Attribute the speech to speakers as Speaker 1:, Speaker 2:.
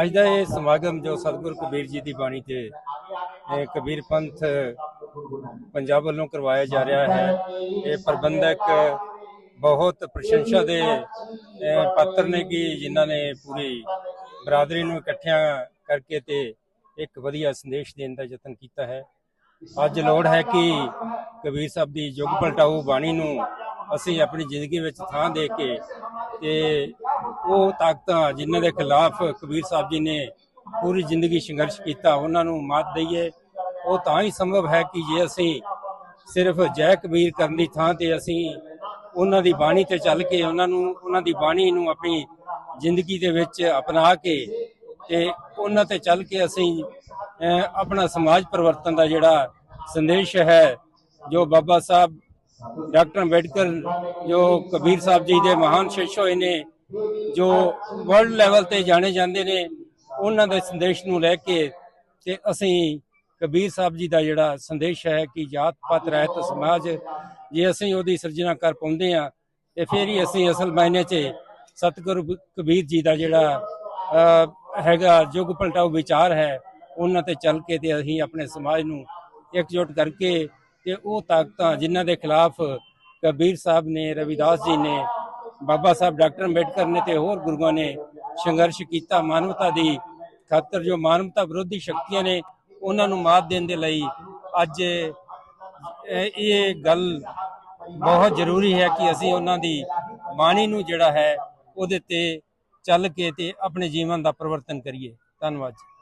Speaker 1: ਅੱਜ ਦਾ ਇਹ ਸਮਾਗਮ ਜੋ ਸਤਿਗੁਰ ਕਬੀਰ ਜੀ ਦੀ ਬਾਣੀ ਤੇ ਕਬੀਰ ਪੰਥ ਪੰਜਾਬ ਵੱਲੋਂ ਕਰਵਾਇਆ ਜਾ ਰਿਹਾ ਹੈ। ਇਹ ਪ੍ਰਬੰਧਕ ਬਹੁਤ ਪ੍ਰਸ਼ੰਸਾ ਦੇ ਪਾਤਰ ਨੇ ਕਿ ਜਿਨ੍ਹਾਂ ਨੇ ਪੂਰੀ ਬਰਾਦਰੀ ਨੂੰ ਇਕੱਠਿਆਂ ਕਰਕੇ ਤੇ ਇੱਕ ਵਧੀਆ ਸੰਦੇਸ਼ ਦੇਣ ਦਾ ਯਤਨ ਕੀਤਾ ਹੈ। ਅੱਜ ਲੋੜ ਹੈ ਕਿ ਕਬੀਰ ਸਾਹਿਬ ਦੀ ਯੁੱਗ ਪਲਟਾਊ ਬਾਣੀ ਨੂੰ ਅਸੀਂ ਆਪਣੀ ਜ਼ਿੰਦਗੀ ਵਿੱਚ ਥਾਂ ਦੇ ਕੇ ਤੇ ਉਹ ਤਾਕਤਾਂ ਜਿਨ੍ਹਾਂ ਦੇ ਖਿਲਾਫ ਕਬੀਰ ਸਾਹਿਬ ਜੀ ਨੇ ਪੂਰੀ ਜ਼ਿੰਦਗੀ ਸੰਘਰਸ਼ ਕੀਤਾ, ਉਹਨਾਂ ਨੂੰ ਮਾਤ ਦਈਏ। ਉਹ ਤਾਂ ਹੀ ਸੰਭਵ ਹੈ ਕਿ ਜੇ ਅਸੀਂ ਸਿਰਫ ਜੈ ਕਬੀਰ ਕਰਨ ਦੀ ਥਾਂ ਤੇ ਅਸੀਂ ਉਹਨਾਂ ਦੀ ਬਾਣੀ ਤੇ ਚੱਲ ਕੇ ਉਹਨਾਂ ਨੂੰ, ਉਹਨਾਂ ਦੀ ਬਾਣੀ ਨੂੰ ਆਪਣੀ ਜ਼ਿੰਦਗੀ ਦੇ ਵਿੱਚ ਅਪਣਾ ਕੇ ਤੇ ਉਹਨਾਂ ਤੇ ਚੱਲ ਕੇ ਅਸੀਂ ਆਪਣਾ ਸਮਾਜ ਪਰਿਵਰਤਨ ਦਾ ਜਿਹੜਾ ਸੰਦੇਸ਼ ਹੈ, ਜੋ ਬਾਬਾ ਸਾਹਿਬ ਡਾਕਟਰ ਅੰਬੇਡਕਰ, ਜੋ ਕਬੀਰ ਸਾਹਿਬ ਜੀ ਦੇ ਮਹਾਨ ਸ਼ਿਸ਼ ਹੋਏ ਨੇ, ਜੋ ਵਰਲਡ ਲੈਵਲ ਤੇ ਜਾਣੇ ਜਾਂਦੇ ਨੇ, ਉਹਨਾਂ ਦੇ ਸੰਦੇਸ਼ ਨੂੰ ਲੈ ਕੇ ਤੇ ਅਸੀਂ ਕਬੀਰ ਸਾਹਿਬ ਜੀ ਦਾ ਜਿਹੜਾ ਸੰਦੇਸ਼ ਹੈ ਕਿ ਜਾਤ ਪਾਤ, ਰਹਿਤ ਸਮਾਜ, ਜੇ ਅਸੀਂ ਉਹਦੀ ਸਿਰਜਣਾ ਕਰ ਪਾਉਂਦੇ ਆ ਤੇ ਫਿਰ ਹੀ ਅਸੀਂ ਅਸਲ ਮਾਇਨੇ 'ਚ ਸਤਿਗੁਰੂ ਕਬੀਰ ਜੀ ਦਾ ਜਿਹੜਾ ਹੈਗਾ ਯੁੱਗ ਪਲਟਾਓ ਵਿਚਾਰ ਹੈ, ਉਹਨਾਂ ਤੇ ਚੱਲ ਕੇ ਤੇ ਅਸੀਂ ਆਪਣੇ ਸਮਾਜ ਨੂੰ ਇਕਜੁੱਟ ਕਰਕੇ ਤੇ ਉਹ ਤਾਕਤਾਂ ਜਿਨ੍ਹਾਂ ਦੇ ਖਿਲਾਫ ਕਬੀਰ ਸਾਹਿਬ ਨੇ, ਰਵਿਦਾਸ ਜੀ ਨੇ, ਬਾਬਾ ਸਾਹਿਬ ਡਾਕਟਰ ਅੰਬੇਡਕਰ ਨੇ ਤੇ ਹੋਰ ਗੁਰੂਆਂ ਨੇ ਸੰਘਰਸ਼ ਕੀਤਾ। ਮਾਨਵਤਾ ਦੀ ਖਾਤਰ ਜੋ ਮਾਨਵਤਾ ਵਿਰੋਧੀ ਸ਼ਕਤੀਆਂ ਨੇ ਉਹਨਾਂ ਨੂੰ ਮਾਤ ਦੇਣ ਦੇ ਲਈ ਅੱਜ ਇਹ ਗੱਲ ਬਹੁਤ ਜ਼ਰੂਰੀ ਹੈ ਕਿ ਅਸੀਂ ਉਹਨਾਂ ਦੀ ਬਾਣੀ ਨੂੰ ਜਿਹੜਾ ਹੈ ਉਹਦੇ ਤੇ ਚੱਲ ਕੇ ਤੇ ਆਪਣੇ ਜੀਵਨ ਦਾ ਪਰਿਵਰਤਨ ਕਰੀਏ। ਧੰਨਵਾਦ ਜੀ।